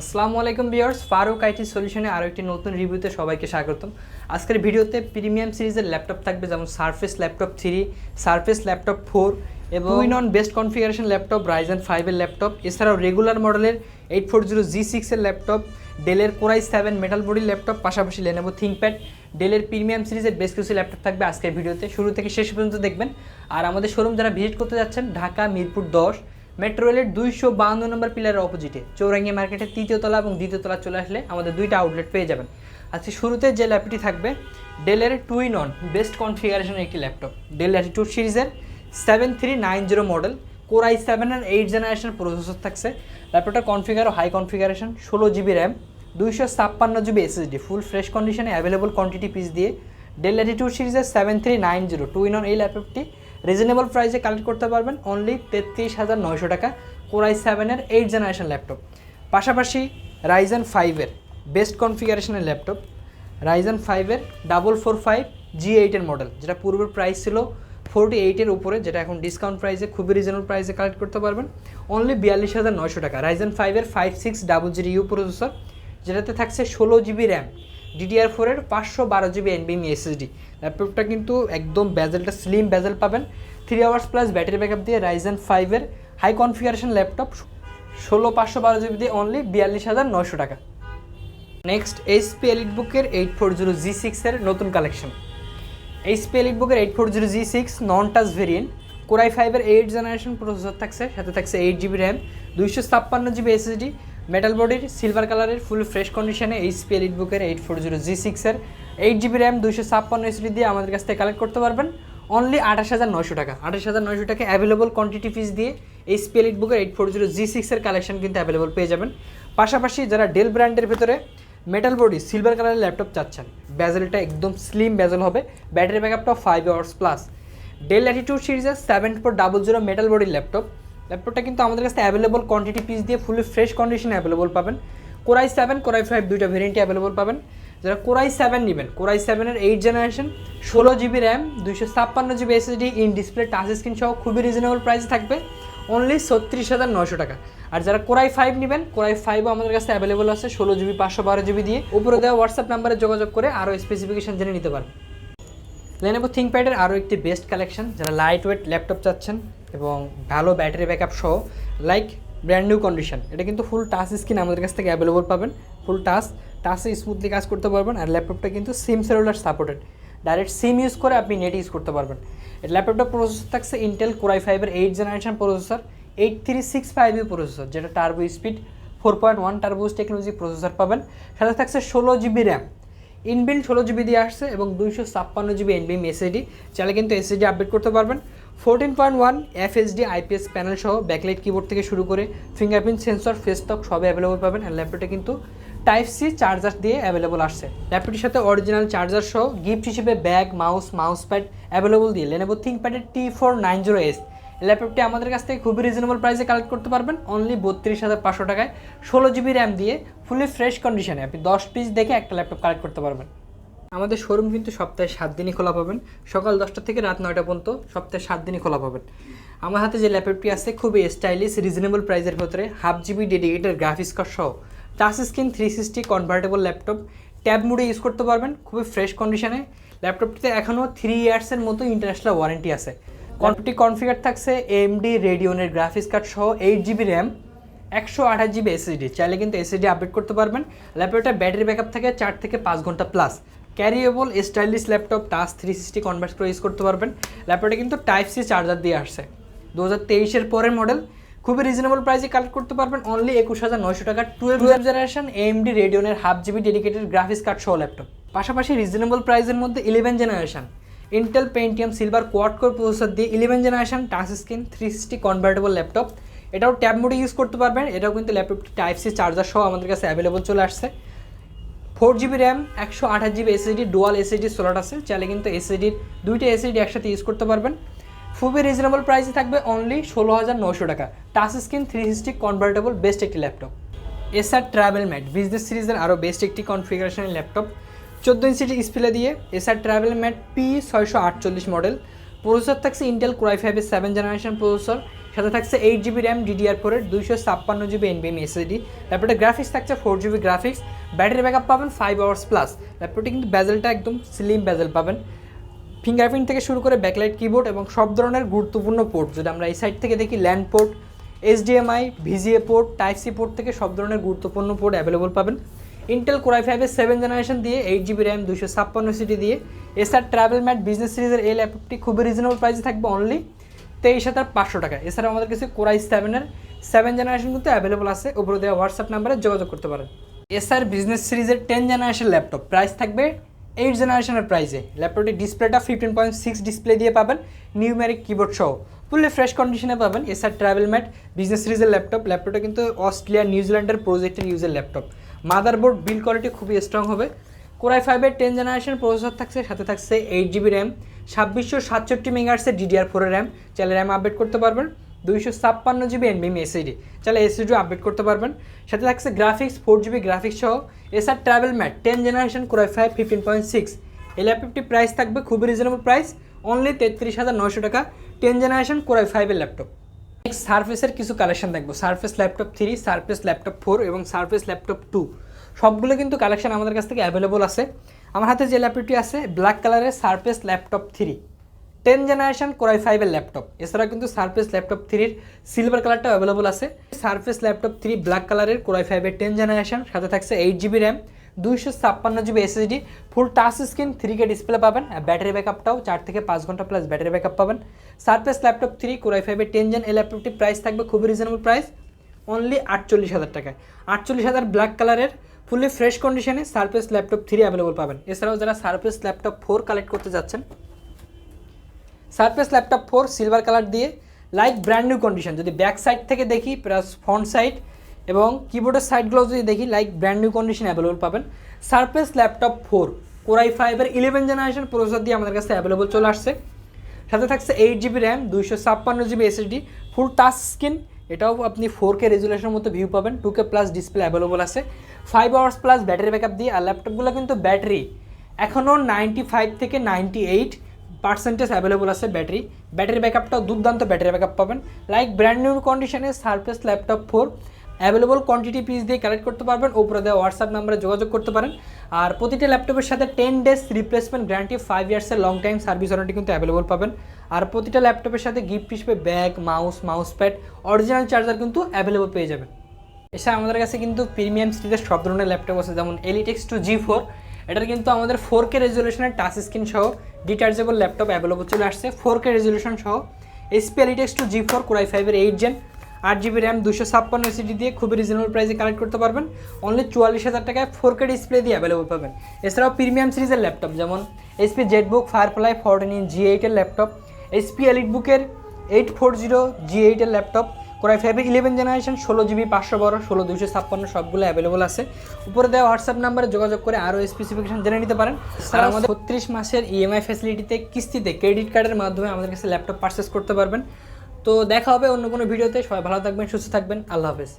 আসসালামু আলাইকুম বিয়ার্স ফারুক আইটি সলিউশনে আরও একটি নতুন রিভিউতে সবাইকে স্বাগতম। আজকের ভিডিওতে প্রিমিয়াম সিরিজের ল্যাপটপ থাকবে যেমন Surface laptop three Surface laptop four এবং two in one best configuration laptop Ryzen ফাইভের ল্যাপটপ। এছাড়াও রেগুলার মডেলের এইট ফোর জিরো জি সিক্সের ল্যাপটপ ডেলের core i seven metal body laptop পাশাপাশি লেনেভো থিঙ্কপ্যাড ডেলের প্রিমিয়াম সিরিজের বেশ কিছু ল্যাপটপ থাকবে আজকের ভিডিওতে। শুরু থেকে শেষ পর্যন্ত দেখবেন। আর আমাদের শোরুম যারা ভিজিট করতে যাচ্ছেন ঢাকা মিরপুর দশ মেট্রো রেলের দুইশো বাহান্ন নম্বর পিলারের অপোজিটে চৌরাঙ্গিয়া মার্কেটের তৃতীয় তলা এবং দ্বিতীয় তলা চলে আসলে আমাদের দুইটা আউটলেট পেয়ে যাবেন। আজকে শুরুতে যে ল্যাপটি থাকবে ডেলের টু ইন অন বেস্ট কনফিগারেশনের একটি ল্যাপটপ ডেল অ্যাটিটিউড সিরিজের seven three nine zero model core I seven R eight generation processor থাকছে। ল্যাপটপটার কনফিগারও হাই কনফিগারেশন ষোলো জিবি র্যাম দুইশো ছাপ্পান্ন জিবি এসএসডি ফুল ফ্রেশ কন্ডিশনে অ্যাভেলেবল কোয়ান্টিটি পিস দিয়ে। ডেল ল্যাটিটিউড সিরিজের seven three nine zero two in one এই ল্যাপটপটি রিজনেবল প্রাইসে কালেক্ট করতে পারবেন অনলি তেত্রিশ হাজার নয়শো টাকা কোরাই সেভেনের এইট জেনারেশন ল্যাপটপ পাশাপাশি রাইজেন ফাইভের বেস্ট কনফিগারেশনের ল্যাপটপ রাইজেন ফাইভের ডাবল ফোর ফাইভ জি এইটের মডেল যেটা পূর্বের প্রাইস ছিল ফোরটি এইটের উপরে, যেটা এখন ডিসকাউন্ট প্রাইসে খুবই রিজনেবল প্রাইসে কালেক্ট করতে পারবেন। অনলি বিয়াল্লিশ হাজার নয়শো টাকা। রাইজেন ফাইভের five six double zero U processor যেটাতে থাকছে ষোলো জিবি র্যাম ডিডিআর ফোরের পাঁচশো বারো জিবি এনবিএমি এসএসডি ল্যাপটপটা কিন্তু একদম ব্যাজেলটা স্লিম ব্যাজেল পাবেন। Three hours plus battery backup দিয়ে রাইজেন ফাইভের হাই কনফিগারেশন ল্যাপটপ ষোলো পাঁচশো বারো জিবি দিয়ে অনলি বিয়াল্লিশ হাজার নয়শো টাকা। নেক্সট এইচপি এলিট বুকের এইট ফোর জিরো জি সিক্সের নতুন কালেকশন এইচপি এলিট বুকের eight four zero G six non touch variant core i ফাইভের এইট জেনারেশন প্রসেসর থাকছে, সাথে থাকছে এইট জিবি র্যাম দুইশো ছাপ্পান্ন জিবি এসএসডি মেটাল বডির সিলভার কালারের ফুল ফ্রেশ কন্ডিশনে এইচপি এলিট বুকের এইট ফোর জিরো জি সিক্সের এইট জিবি র্যাম দুশো ছাপ্পান্ন এসএসডি দিয়ে আমাদের কাছ থেকে কালেক্ট করতে পারবেন। অনলি আঠাশ হাজার নয়শো টাকা। আঠাশ হাজার নয়শো টাকা অ্যাভেলেবল কোয়ান্টিটি ফিস দিয়ে এইচপি এলিট বুকের এইট ফোর জিরো জি সিক্সের কালেকশন কিন্তু অ্যাভেলেবল পেয়ে যাবেন। পাশাপাশি যারা ডেল ব্র্যান্ডের ভেতরে মেটাল বডি সিলভার কালারের ল্যাপটপ চাচ্ছেন ব্যাজেলটা একদম স্লিম ব্যাজেল হবে battery ব্যাকআপটাও five hours plus Dell Latitude সিরিজের seven four double zero metal বডির ল্যাপটপ ল্যাপটপটা কিন্তু আমাদের কাছে অ্যাভেলেবল কোয়ান্টিটি পিস দিয়ে ফুলি ফ্রেশ কন্ডিশনে অ্যাভেলেবল পাবেন। Core i seven core i five দুইটা ভেরিয়েন্টই অ্যাভেলেবল পাবেন। যারা কোরাই সেভেন নেবেন কোরাই সেভেনের এইট জেনারেশন ষোলো জিবি র্যাম দুইশো ছাপ্পান্ন GB SSD in display touch screen সহ খুবই রিজনেবল প্রাইস থাকবে। অনলি ছত্রিশ হাজার নয়শো টাকা। আর যারা কোরাই ফাইভ নেবেন কোরাই ফাইভও আমাদের কাছে অ্যাভেলেবল আছে, ষোলো জিবি পাঁচশো বারো জিবি দিয়ে। উপরে দেওয়া হোয়াটসঅ্যাপ নাম্বারে যোগাযোগ করে আরও স্পেসিফিকেশন জেনে নিতে পারবেন। লেনেভো থিঙ্কপ্যাডের আরও একটি বেস্ট কালেকশন যারা লাইট ওয়েট ল্যাপটপ চাচ্ছেন এবং ভালো ব্যাটারি ব্যাকআপ সহ লাইক ব্র্যান্ড নিউ কন্ডিশন এটা কিন্তু ফুল টাচ স্ক্রিন আমাদের কাছ থেকে অ্যাভেলেবল পাবেন। ফুল টাচ টাচে স্মুথলি কাজ করতে পারবেন আর ল্যাপটপটা কিন্তু SIM cellular supported direct SIM use করে আপনি নেট ইউজ করতে পারবেন। ল্যাপটপটা প্রসেসর থাকছে ইন্টেল কোরাই ফাইভের eight generation processor eight three six five U processor যেটা turbo speed four point one turbos technology processor পাবেন। সাথে থাকছে ষোলো জিবি র্যাম ইনবিল্ড ষোলো জিবি দিয়ে আসছে এবং দুইশো ছাপ্পান্ন জিবি এনবিএম এসএডি চাইলে কিন্তু এসএডি আপডেট করতে পারবেন। Fourteen point one FHD, IPS panel সহ ব্যাকলাইট কিবোর্ড থেকে শুরু করে ফিঙ্গারপ্রিন্ট, সেন্সর ফেসটক সবই অ্যাভেলেবল পাবেন আর ল্যাপটপটা কিন্তু টাইপ সি চার্জার দিয়ে অ্যাভেলেবল আসছে। ল্যাপটপটির সাথে অরিজিনাল চার্জার সহ গিফট হিসেবে bag mouse mouse pad available দিয়ে Lenovo থিঙ্কপ্যাডের T four nine zero S ল্যাপটপটি আমাদের কাছ থেকে খুবই রিজনেবল প্রাইসে কালেক্ট করতে পারবেন অনলি বত্রিশ হাজার পাঁচশো টাকায়। ষোলো জিবি র্যাম দিয়ে ফুলি ফ্রেশ কন্ডিশনে আপনি দশ পিস দেখে একটা ল্যাপটপ কালেক্ট করতে পারবেন। আমাদের শোরুম কিন্তু সপ্তাহে সাত দিনই খোলা পাবেন। সকাল দশটা থেকে রাত নয়টা পর্যন্ত সপ্তাহে সাত দিনই খোলা পাবেন। আমার হাতে যে ল্যাপটপটি আছে, খুবই স্টাইলিশ রিজনেবল প্রাইসের ভেতরে half GB dedicated graphics card সহ। Touch screen three sixty convertible laptop tab মোডে ইউজ করতে পারবেন, খুবই ফ্রেশ কন্ডিশনে ল্যাপটপটিতে এখনও থ্রি ইয়ার্সের মতো ইন্টারন্যাশনাল ওয়ারেন্টি আছে। কম্পিউটি কনফিগার থাকছে এমডি রেডিওনের গ্রাফিক্স কার্ড সহ এইট জিবি র্যাম একশো আঠাশ জিবি এসএসডি চাইলে কিন্তু এসএসডি আপডেট করতে পারবেন। ল্যাপটপটা ব্যাটারি ব্যাকআপ থাকে চার থেকে পাঁচ ঘণ্টা plus carriable stylish laptop touch three sixty convert করে ইউজ করতে পারবেন। ল্যাপটপটা কিন্তু টাইপ সি চার্জার দিয়ে আসছে। দু হাজার তেইশের পরের মডেল খুবই রিজনেবল প্রাইসে কালেক্ট করতে পারবেন। অনলি একুশ হাজার নয়শো টাকা twelve generation AMD রেডিওনের half GB dedicated graphics card সহ ল্যাপটপ। পাশাপাশি রিজনেবল প্রাইসের মধ্যে eleven generation Intel Pentium silver quad core processor দিয়ে eleven generation touch screen three sixty convertible laptop. এটাও ট্যাব মোডে ইউজ করতে পারবেন। এটাও কিন্তু ল্যাপটপটি টাইপ সি চার্জার সহ আমাদের কাছে অ্যাভেলেবল চলে আসছে। ফোর জিবি র্যাম, একশো আঠাশ GB SSD dual SSD slot আছে। চাইলে কিন্তু এসএসডির দুইটা এসএসডি একসাথে ইউজ করতে পারবেন। খুবই রিজনেবল প্রাইসে থাকবে অনলি ষোলো হাজার নশো টাকা। Touch screen three sixty convertible best একটি laptop Acer TravelMate business সিরিজের আরও বেস্ট একটি কনফিগারেশনের ল্যাপটপ চোদ্দ ইঞ্চি ডিসপ্লে দিয়ে এসআর ট্রাভেল ম্যাট পি ছয়শো আটচল্লিশ মডেল প্রসেসর থাকছে ইন্টেল ক্রাই ফাইভের সেভেন জেনারেশন প্রসেসর সাথে থাকছে এইট জিবি র্যাম ডিডিআর ফোরের দুইশো ছাপ্পান্ন জিবি এনবিএম এসএসডি ল্যাপটপে গ্রাফিক্স থাকছে four GB graphics battery backup পাবেন ফাইভ আওয়ার্স প্লাস ল্যাপটপটি কিন্তু ব্যাজেলটা একদম স্লিম ব্যাজেল পাবেন। ফিঙ্গারপ্রিন্ট থেকে শুরু করে ব্যাকলাইট কিবোর্ড এবং সব ধরনের গুরুত্বপূর্ণ পোর্ট যদি আমরা এই সাইড থেকে দেখি LAN port HDMI VGA port type C port থেকে সব ধরনের গুরুত্বপূর্ণ পোর্ট অ্যাভেলেবল পাবেন। ইন্টেল কোরাই ফাইভের সেভেন জেনারেশন দিয়ে এইট জিবি র্যাম দুশো ছাপ্পান্ন সিটি দিয়ে। এছাড়া ট্রাভেল ম্যাট বিজনেস সিরিজের এই ল্যাপটপটি খুবই রিজনেবল প্রাইসে থাকবে অনলি তেইশ হাজার পাঁচশো টাকা। এছাড়া আমাদের কাছে কোরাই সেভেনের, সেভেন জেনারেশন কিন্তু অ্যাভেলেবল আছে। উপরে দেওয়া হোয়াটসঅ্যাপ নাম্বারে যোগাযোগ করতে পারেন। এসআর বিজনেস সিরিজের টেন জেনারেশন ল্যাপটপ। প্রাইস থাকবে এইট জেনারেশনের প্রাইসে। ল্যাপটপটি ডিসপ্লেটা ফিফটিন পয়েন্ট সিক্স ডিসপ্লে দিয়ে পাবেন, নিউমেরিক কিবোর্ড সহ। ফুললি ফ্রেশ কন্ডিশনে পাবেন এসআর ট্রাভেল ম্যাট বিজনেস সিরিজের ল্যাপটপ। ল্যাপটপটা কিন্তু অস্ট্রেলিয়া নিউজিল্যান্ডের প্রজেক্টের ইউজের ল্যাপটপ। মাদারবোর্ড বিল কোয়ালিটি খুবই স্ট্রং হবে। কোরাই ফাইভের টেন জেনারেশন প্রসেসর থাকছে, সাথে থাকছে এইট জিবি র্যাম ছাব্বিশশো সাতষট্টি মেগাহার্সের ডিডিআর ফোরের র্যাম চাইলে র্যাম আপডেট করতে পারবেন। দুইশো ছাপ্পান্ন জিবি এনবিএম এসএডি চাইলে এসএডিও আপডেট করতে পারবেন। সাথে থাকছে গ্রাফিক্স ফোর জিবি গ্রাফিক্স সহ Acer TravelMate ten generation core i five fifteen point six এই ল্যাপটপটি প্রাইস থাকবে খুবই রিজনেবল প্রাইস অনলি তেত্রিশ হাজার নয়শো টাকা টেন জেনারেশন কোরাই ফাইভের ল্যাপটপ নেক্সট সার্ফেসের কিছু কালেকশন দেখব। Surface laptop three Surface laptop four এবং সার্ফেস ল্যাপটপ টু সবগুলো কিন্তু কালেকশন আমাদের কাছ থেকে অ্যাভেলেবল আছে। আমার হাতে যে ল্যাপটপটি আছে ব্ল্যাক কালারের Surface laptop three ten generation core i ফাইভের ল্যাপটপ এছাড়া কিন্তু সার্ফেস ল্যাপটপ থ্রির সিলভার কালারটা অ্যাভেলেবল আছে। সার্ফেস ল্যাপটপ থ্রি ব্ল্যাক কালারের কোরাই ফাইভের টেন জেনারেশন সাথে থাকছে এইট জিবি র্যাম দুইশো ছাপ্পান্ন GB SSD full touch screen three K display পাবেন, আর ব্যাটারি ব্যাকআপটাও চার থেকে পাঁচ ঘণ্টা প্লাস ব্যাটারি ব্যাকআপ পাবেন। Surface laptop three core i ফাইভের টেন জেন এই ল্যাপটপটির প্রাইস থাকবে খুবই রিজনেবল প্রাইস অনলি আটচল্লিশ হাজার টাকায়। আটচল্লিশ হাজার ব্ল্যাক কালারের ফুলি ফ্রেশ কন্ডিশনে সার্ফেস ল্যাপটপ থ্রি অ্যাভেলেবল পাবেন। এছাড়াও যারা সার্ফেস ল্যাপটপ ফোর কালেক্ট করতে যাচ্ছেন Surface laptop four silver colour দিয়ে লাইক ব্র্যান্ড নিউ কন্ডিশন যদি ব্যাক সাইড থেকে দেখি প্লাস ফ্রন্ট সাইড এবং কিবোর্ডের সাইডগুলো যদি দেখি like brand new condition available পাবেন। Surface laptop four core i ফাইভের ইলেভেন জেনারেশন প্রসেসর দিয়ে আমাদের কাছে অ্যাভেলেবল চলে আসছে। সাথে থাকছে এইট জিবি র্যাম দুইশো ছাপ্পান্ন GB SSD full touch screen এটাও আপনি ফোর কে রেজুলেশনের মতো ভিউ পাবেন two K plus display available আছে। Five hours plus battery backup দিয়ে, আর ল্যাপটপগুলো কিন্তু ব্যাটারি এখনও নাইনটি ফাইভ থেকে নাইনটি এইট পার্সেন্টেজ অ্যাভেলেবল আছে ব্যাটারি ব্যাটারি ব্যাকআপটাও দুর্দান্ত ব্যাটারি ব্যাকআপ পাবেন। লাইক ব্র্যান্ড নিউ কন্ডিশনে Surface Laptop four available quantity piece দিয়ে কালেক্ট করতে পারবেন। উপরে দেওয়া হোয়াটসঅ্যাপ নাম্বারে যোগাযোগ করতে পারেন। আর প্রতিটা ল্যাপটপের সাথে ten days replacement guarantee five ইয়ার্সের long time service warranty কিন্তু অ্যাভেলেবল পাবেন। আর প্রতিটা ল্যাপটপের সাথে গিফট হিসেবে bag mouse mouse pad original charger কিন্তু অ্যাভেলেবল পেয়ে যাবেন। এছাড়া আমাদের কাছে কিন্তু প্রিমিয়াম সিরিজের সব ধরনের ল্যাপটপ আছে, যেমন এলিটেক্স টু জি ফোর এটার কিন্তু আমাদের ফোর কে রেজলিউশনের টাচ স্ক্রিন সহ ডিটার্জেবল ল্যাপটপ অ্যাভেলেবল চলে আসছে। ফোর কে রেজলিউশন সহ SP Elite x two G four core i ফাইভের এইট জেন আট জিবি র্যাম দুশো ছাপ্পান্ন সিটি দিয়ে খুবই রিজনেবল প্রাইসে কালেক্ট করতে পারবেন। অনলি চুয়াল্লিশ হাজার টাকায় ফোর কে ডিসপ্লে দিয়ে অ্যাভেলেবল পাবেন। এছাড়াও প্রিমিয়াম সিরিজের ল্যাপটপ যেমন HP ZBook Firefly fourteen in G এইটের ল্যাপটপ এইচপি এলিট বুকের এইট ফোর জিরো জি এইটের ল্যাপটপ কোরাই ফাইভের ইলেভেন জেনারেশন ষোলো জিবি, পাঁচশো বারো ষোলো দুশো ছাপ্পান্ন সবগুলো অ্যাভেলেবল আছে। উপরে দেওয়া হোয়াটসঅ্যাপ নাম্বারে যোগাযোগ করে আরও স্পেসিফিকেশন জেনে নিতে পারেন। আর আমাদের ছত্রিশ মাসের ইএমআই ফ্যাসিলিটিতে কিস্তিতে ক্রেডিট কার্ডের মাধ্যমে আমাদের কাছে ল্যাপটপ পারচেস করতে পারবেন। তো দেখা হবে অন্য কোনো ভিডিওতে। সবাই ভালো থাকবেন সুস্থ থাকবেন। আল্লাহ হাফেজ।